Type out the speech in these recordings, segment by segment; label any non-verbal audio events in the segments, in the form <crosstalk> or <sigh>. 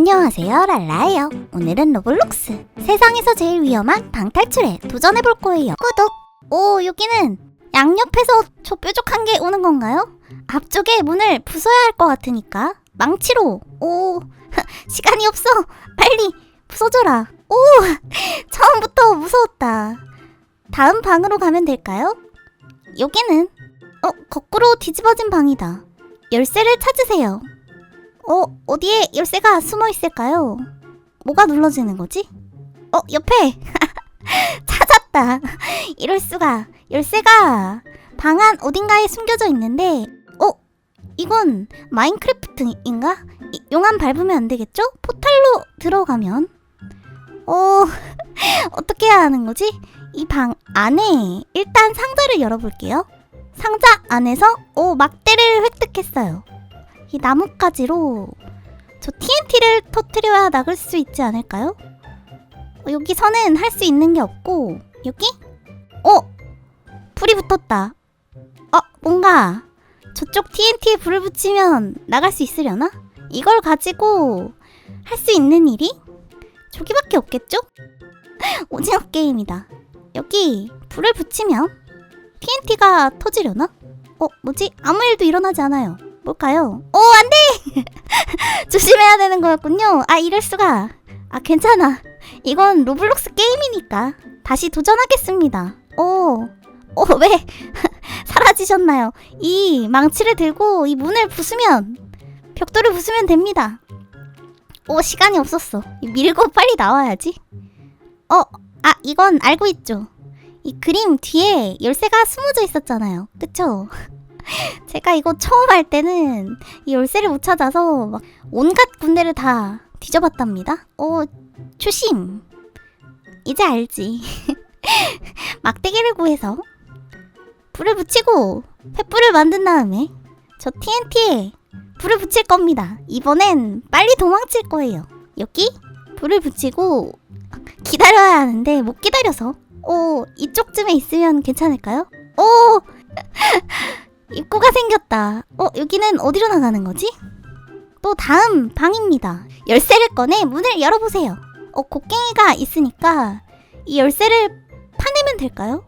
안녕하세요 랄라예요. 오늘은 로블록스 세상에서 제일 위험한 방탈출에 도전해볼 거예요. 구독! 오 여기는 양옆에서 저 뾰족한 게 오는 건가요? 앞쪽에 문을 부숴야 할 것 같으니까. 망치로. 오 <laughs> 시간이 없어. 빨리 부숴줘라. 오 <laughs> 처음부터 무서웠다. 다음 방으로 가면 될까요? 여기는 어 거꾸로 뒤집어진 방이다. 열쇠를 찾으세요 어, 어디에 열쇠가 숨어 있을까요? 뭐가 눌러지는 거지? 어, 옆에! <laughs> 찾았다! <laughs> 이럴 수가. 열쇠가 방 안 어딘가에 숨겨져 있는데, 어? 이건 마인크래프트인가? 이- 용암 밟으면 안 되겠죠? 포탈로 들어가면. 어, <laughs> 어떻게 해야 하는 거지? 이 방 안에 일단 상자를 열어볼게요. 상자 안에서, 오, 막대를 획득했어요. 이 나뭇가지로 저 TNT를 터트려야 나갈 수 있지 않을까요? 어, 여기서는 할 수 있는 게 없고 여기? 어? 불이 붙었다. 어? 뭔가 저쪽 TNT에 불을 붙이면 나갈 수 있으려나? 이걸 가지고 할 수 있는 일이 저기밖에 없겠죠? <laughs> 오징어 게임이다. 여기 불을 붙이면 TNT가 터지려나? 어? 뭐지? 아무 일도 일어나지 않아요. 뭘까요? 오, 안 돼! <laughs> 조심해야 되는 거였군요. 아, 이럴 수가. 아, 괜찮아. 이건 로블록스 게임이니까. 다시 도전하겠습니다. 오, 오, 왜? <laughs> 사라지셨나요? 이 망치를 들고 이 문을 부수면, 벽돌을 부수면 됩니다. 오, 시간이 없었어. 이 밀고 빨리 나와야지. 어, 아, 이건 알고 있죠. 이 그림 뒤에 열쇠가 숨어져 있었잖아요. 그쵸? <laughs> 제가 이거 처음 할 때는 이 열쇠를 못 찾아서 막 온갖 군데를 다 뒤져봤답니다. 오, 초심. 이제 알지. <laughs> 막대기를 구해서 불을 붙이고 횃불을 만든 다음에 저 TNT에 불을 붙일 겁니다. 이번엔 빨리 도망칠 거예요. 여기 불을 붙이고 기다려야 하는데 못 기다려서 오, 이쪽쯤에 있으면 괜찮을까요? 오! <laughs> 입구가 생겼다. 어, 여기는 어디로 나가는 거지? 또 다음 방입니다. 열쇠를 꺼내 문을 열어보세요. 어, 곡괭이가 있으니까 이 열쇠를 파내면 될까요?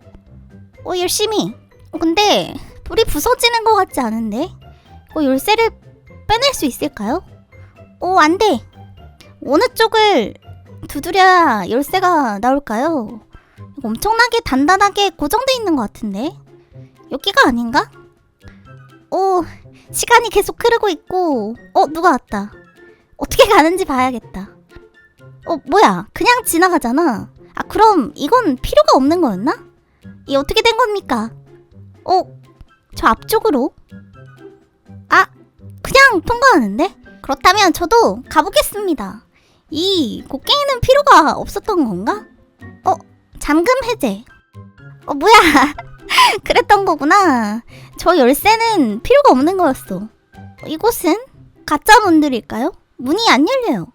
어, 열심히. 어, 근데 불이 부서지는 것 같지 않은데? 어, 열쇠를 빼낼 수 있을까요? 어, 안 돼. 어느 쪽을 두드려야 열쇠가 나올까요? 엄청나게 단단하게 고정돼 있는 것 같은데? 여기가 아닌가? 오, 시간이 계속 흐르고 있고, 어, 누가 왔다. 어떻게 가는지 봐야겠다. 어, 뭐야. 그냥 지나가잖아. 아, 그럼 이건 필요가 없는 거였나? 이 어떻게 된 겁니까? 어, 저 앞쪽으로? 아, 그냥 통과하는데? 그렇다면 저도 가보겠습니다. 이 곡괭이는 필요가 없었던 건가? 어, 잠금 해제. 어, 뭐야. <laughs> <laughs> 그랬던 거구나. 저 열쇠는 필요가 없는 거였어. 어, 이곳은 가짜 문들일까요? 문이 안 열려요.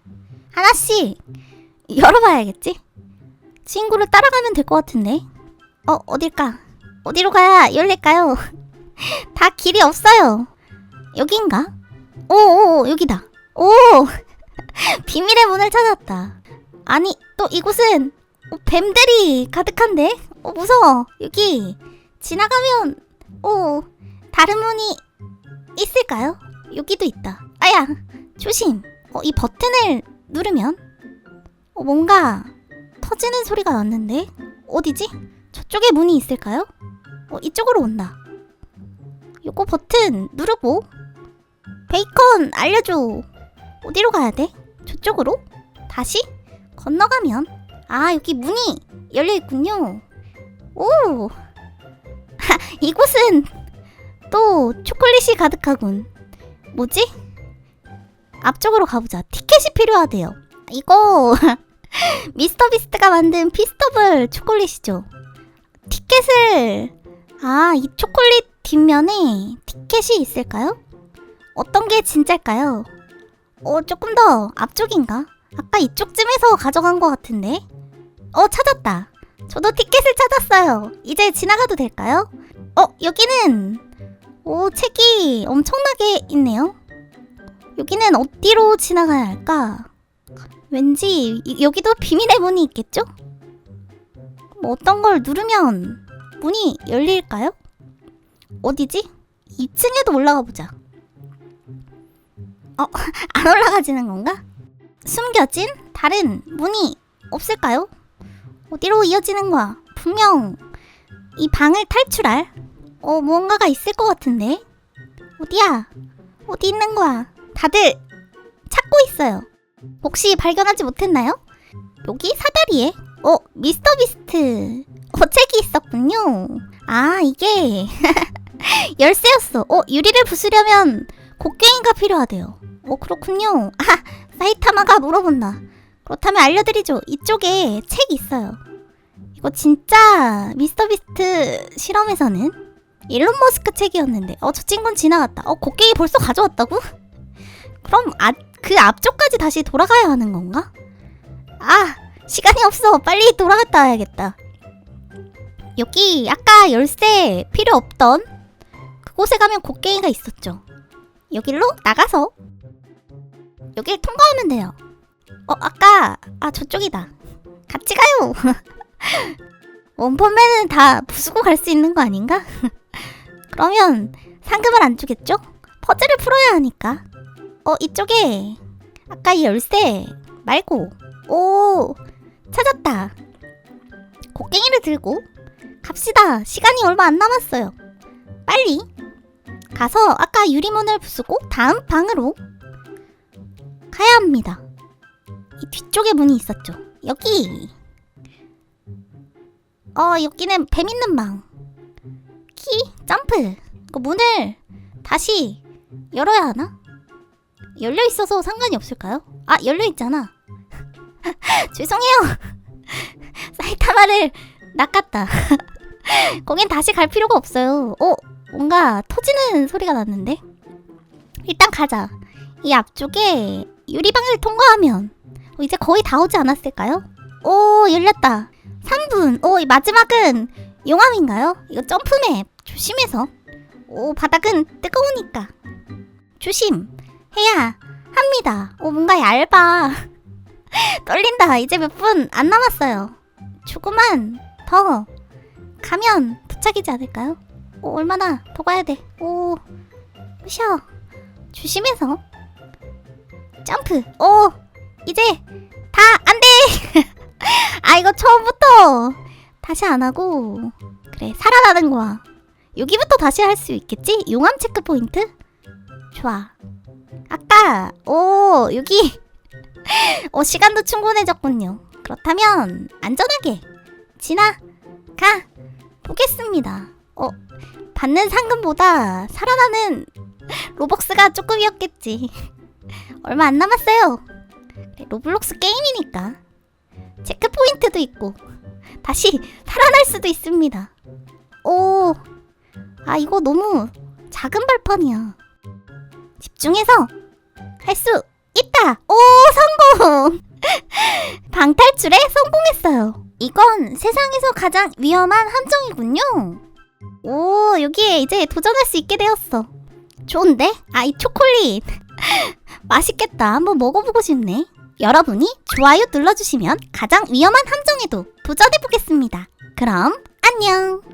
하나씩 열어봐야겠지? 친구를 따라가면 될 것 같은데. 어, 어딜까? 어디로 가야 열릴까요? <laughs> 다 길이 없어요. 여긴가? 오, 오, 오, 여기다. 오! <laughs> 비밀의 문을 찾았다. 아니, 또 이곳은 어, 뱀들이 가득한데? 어, 무서워. 여기 지나가면 오 다른 문이 있을까요? 여기도 있다. 아야 조심. 어, 이 버튼을 누르면 어, 뭔가 터지는 소리가 났는데 어디지? 저쪽에 문이 있을까요? 어, 이쪽으로 온다. 요거 버튼 누르고 베이컨 알려줘. 어디로 가야 돼? 저쪽으로? 다시 건너가면 아 여기 문이 열려 있군요. 오 이곳은 또 초콜릿이 가득하군. 뭐지? 앞쪽으로 가보자. 티켓이 필요하대요. 이거 <laughs> 미스터 비스트가 만든 피스터블 초콜릿이죠. 티켓을 아, 이 초콜릿 뒷면에 티켓이 있을까요? 어떤 게 진짜일까요? 어, 조금 더 앞쪽인가? 아까 이쪽쯤에서 가져간 것 같은데? 어, 찾았다. 저도 티켓을 찾았어요. 이제 지나가도 될까요? 어, 여기는 오, 책이 엄청나게 있네요. 여기는 어디로 지나가야 할까? 왠지 이- 여기도 비밀의 문이 있겠죠? 뭐 어떤 걸 누르면 문이 열릴까요? 어디지? 2층에도 올라가 보자. 어, <laughs> 안 올라가지는 건가? 숨겨진 다른 문이 없을까요? 어디로 이어지는 거야? 분명 이 방을 탈출할 어 무언가가 있을 것 같은데 어디야? 어디 있는 거야? 다들 찾고 있어요. 혹시 발견하지 못했나요? 여기 사다리에 어 미스터 비스트 어 책이 있었군요. 아 이게 <laughs> 열쇠였어. 어 유리를 부수려면 곡괭이가 필요하대요. 어 그렇군요. <laughs> 아 사이타마가 물어본다. 그렇다면 알려드리죠. 이쪽에 책이 있어요. 이거 진짜 미스터 비스트 실험에서는 일론 머스크 책이었는데 어 저 친구는 지나갔다. 어 곡괭이 벌써 가져왔다고? 그럼 아, 그 앞쪽까지 다시 돌아가야 하는 건가? 아 시간이 없어 빨리 돌아갔다 와야겠다. 여기 아까 열쇠 필요 없던 그곳에 가면 곡괭이가 있었죠. 여길로 나가서 여길 통과하면 돼요. 어 아까 아 저쪽이다. 같이 가요. <laughs> 원펀맨은 다 부수고 갈 수 있는 거 아닌가? <laughs> 그러면 상금을 안 주겠죠? 퍼즐을 풀어야 하니까. 어 이쪽에 아까 이 열쇠 말고 오 찾았다. 곡괭이를 들고 갑시다. 시간이 얼마 안 남았어요. 빨리 가서 아까 유리문을 부수고 다음 방으로 가야 합니다. 이 뒤쪽에 문이 있었죠. 여기. 어, 여기는 뱀 있는 방. 키, 점프. 그 문을 다시 열어야 하나? 열려 있어서 상관이 없을까요? 아, 열려 있잖아. <laughs> 죄송해요. <laughs> 사이타마를 낚았다. <laughs> 거긴 다시 갈 필요가 없어요. 어, 뭔가 터지는 소리가 났는데? 일단 가자. 이 앞쪽에 유리방을 통과하면 어, 이제 거의 다 오지 않았을까요? 오, 열렸다. 3분. 오, 이 마지막은 용암인가요? 이거 점프맵. 조심해서. 오, 바닥은 뜨거우니까. 조심. 해야 합니다. 오, 뭔가 얇아. <laughs> 떨린다. 이제 몇 분 안 남았어요. 조금만 더 가면 도착이지 않을까요? 오, 얼마나 더 가야 돼. 오, 쉬어. 조심해서. 점프. 오, 이제 다 안 돼. <laughs> 아, 이거 처음부터 다시 안 하고. 그래, 살아나는 거야. 여기부터 다시 할 수 있겠지? 용암 체크 포인트? 좋아. 아까, 오, 여기. <laughs> 어, 시간도 충분해졌군요. 그렇다면, 안전하게 지나가 보겠습니다. 어, 받는 상금보다 살아나는 로벅스가 조금이었겠지. <laughs> 얼마 안 남았어요. 로블록스 게임이니까. 체크 포인트도 있고, 다시 살아날 수도 있습니다. 오, 아, 이거 너무 작은 발판이야. 집중해서 할 수 있다! 오, 성공! <laughs> 방탈출에 성공했어요. 이건 세상에서 가장 위험한 함정이군요. 오, 여기에 이제 도전할 수 있게 되었어. 좋은데? 아, 이 초콜릿. <laughs> 맛있겠다. 한번 먹어보고 싶네. 여러분이 좋아요 눌러주시면 가장 위험한 함정에도 도전해보겠습니다. 그럼 안녕!